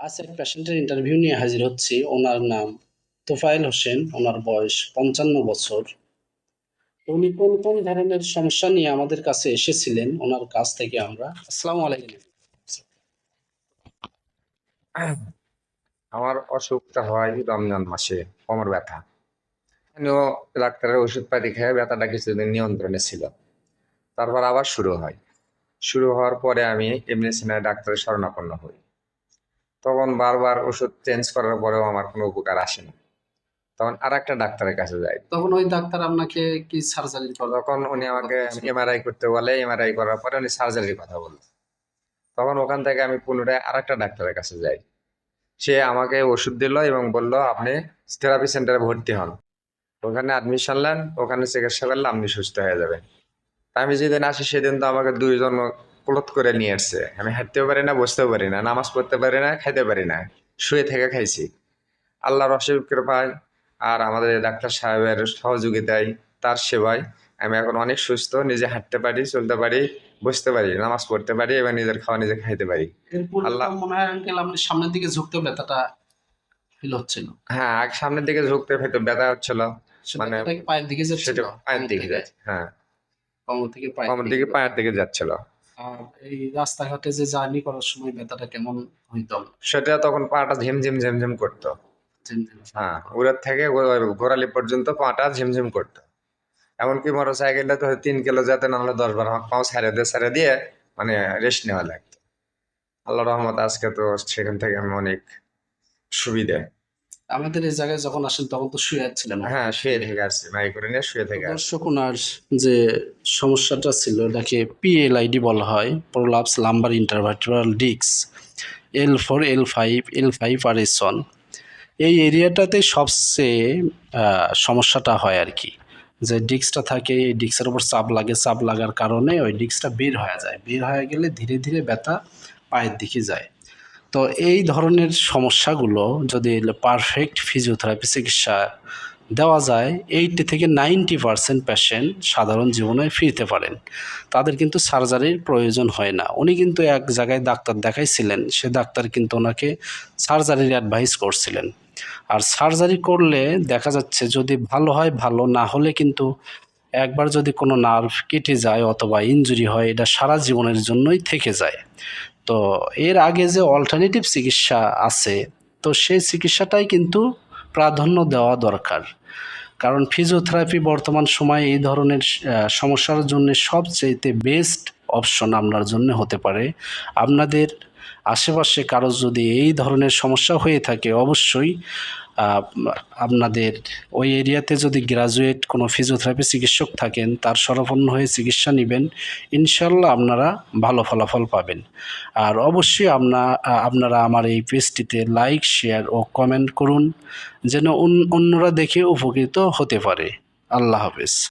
আজ এক পেশেন্টের ইন্টারভিউ নিয়ে হাজির হচ্ছি। ওনার নাম তোফায়েল হোসেন। ওনার বয়স পঞ্চান্ন বছর। উনি কোন কোন ধরনের সমস্যা নিয়ে আমাদের কাছে এসেছিলেন? ওনার কাছ থেকে আমরা আসসালামু আলাইকুম। আমার অসুখটা হয় রমজান মাসে, কোমর ব্যথা। আমিও ডাক্তারের ওষুধ পাতি খেয়ে ব্যথাটা কিছুদিন নিয়ন্ত্রণে ছিল। তারপর আবার শুরু হয়। শুরু হওয়ার পরে আমি এমনি ডাক্তারের শরণাপন্ন হই। তখন বারবার ওষুধ চেঞ্জ করার পরেও আমার কোনো উপকার আসে না। তখন আর একটা ডাক্তারের কাছে যাই। তখন ওই ডাক্তার আপনাকে কি সার্জারি তখন উনি আমাকে এমআরআই করতে বলে এমআরআই করার পরে উনি সার্জারির কথা বলল তখন ওখান থেকে আমি পুনরায় আর একটা ডাক্তারের কাছে যাই। সে আমাকে ওষুধ দিল এবং বলল আপনি থেরাপি সেন্টারে ভর্তি হন। ওখানে অ্যাডমিশন নেন ওখানে চিকিৎসা করলে আপনি সুস্থ হয়ে যাবেন। আমি যেদিন আসি সেদিন তো আমাকে দুইজন ক্লোথ করে নিয়ে এসছে আমি হাঁটতেও পারি না বসতেও পারি না নামাজ পড়তে পারি না খাইতে পারি না শুয়ে থেকে খাইছি। আল্লাহর অসীম কৃপায় আর আমাদের ডাক্তার সাহেবের সহযোগিতায় তার সেবায় আমি এখন অনেক সুস্থ নিজে হাঁটতে পারি চলতে পারি বসতে পারি নামাজ পড়তে পারি এবং নিজের খাওয়া নিজে খাইতে পারি। আল্লাহ- মনে হয় আঙ্কেল আপনি সামনের দিকে ঝুঁকতে ব্যথাটা ফিল হচ্ছিল। হ্যাঁ আগ সামনের দিকে ঝুঁকতে হয়তো ব্যথা হচ্ছিল। মানে পায়ের দিকে যাচ্ছিল? পায়ের দিকে হ্যাঁ। কোমর থেকে পায়ের দিকে পায়ের দিকে যাচ্ছিল। এই রাস্তাঘাটে যে জার্নি করার সময় ব্যথাটা কেমন হইতো? সেটা তখন পাটা ঝিমঝিম ঝিমঝিম করতো। হ্যাঁ উড়ার থেকে গোড়ালি পর্যন্ত পাটা ঝিমঝিম করতো। এমনকি মোটর সাইকেলটা তো তিন কিলো যেতে না হলে দশ বারো পাও সারে দিয়ে সারে দিয়ে মানে রেস্ট নেওয়া লাগতো। আল্লাহ রহমত আজকে তো সেখান থেকে আমি অনেক সুবিধে আমাদের এই জায়গায় যখন আসেন তখন তো শুয়ে যাচ্ছিলেন হ্যাঁ শুয়ে থেকে আসছি মাই করে নিয়ে শুয়ে থেকে দর্শক ওনার যে সমস্যাটা ছিল এটাকে পিএলআইডি বলা হয় প্রোলাপস লাম্বার ইন্টারভার্টিব্রাল ডিক্স L four L five L five আর এস ওয়ান এই এরিয়াটাতে সবচেয়ে সমস্যাটা হয় আর কি। যে ডিস্কটা থাকে এই ডিস্কের উপর চাপ লাগে চাপ লাগার কারণে ওই ডিস্কটা বের হয়ে যায়। বের হয়ে গেলে ধীরে ধীরে ব্যথা পায়ের দিকে যায়। তো এই ধরনের সমস্যাগুলো যদি পারফেক্ট ফিজিওথেরাপি চিকিৎসা দেওয়া যায় এইটি থেকে নাইনটি পারসেন্ট পেশেন্ট সাধারণ জীবনে ফিরতে পারেন। তাদের কিন্তু সার্জারির প্রয়োজন হয় না। উনি কিন্তু এক জায়গায় ডাক্তার দেখাইছিলেন, সে ডাক্তার কিন্তু ওনাকে সার্জারির অ্যাডভাইস করছিলেন। আর সার্জারি করলে দেখা যাচ্ছে যদি ভালো হয়, ভালো না হলে কিন্তু একবার যদি কোনো নার্ভ কেটে যায় অথবা ইনজুরি হয়, এটা সারা জীবনের জন্যই থেকে যায়। তো এর আগে যে অল্টারনেটিভ চিকিৎসা আছে, তো সেই চিকিৎসাটাই কিন্তু প্রাধান্য দেওয়া দরকার। কারণ ফিজিওথেরাপি বর্তমান সময়ে এই ধরনের সমস্যার জন্য সবচেয়েতে বেস্ট অপশন আপনার জন্য হতে পারে। আপনাদের আশেপাশে কারও যদি এই ধরনের সমস্যা হয়ে থাকে, অবশ্যই আপনাদের ওই এরিয়াতে যদি গ্রাজুয়েট কোনো ফিজিওথেরাপি চিকিৎসক থাকেন, তার সরপন্ন হয়ে চিকিৎসা নেবেন, ইনশাল্লাহ আপনারা ভালো ফলাফল পাবেন। আর অবশ্যই আপনা আপনারা আমার এই পেজটিতে লাইক শেয়ার ও কমেন্ট করুন, যেন অন্য- অন্যরা দেখে উপকৃত হতে পারে। আল্লাহ হাফেজ।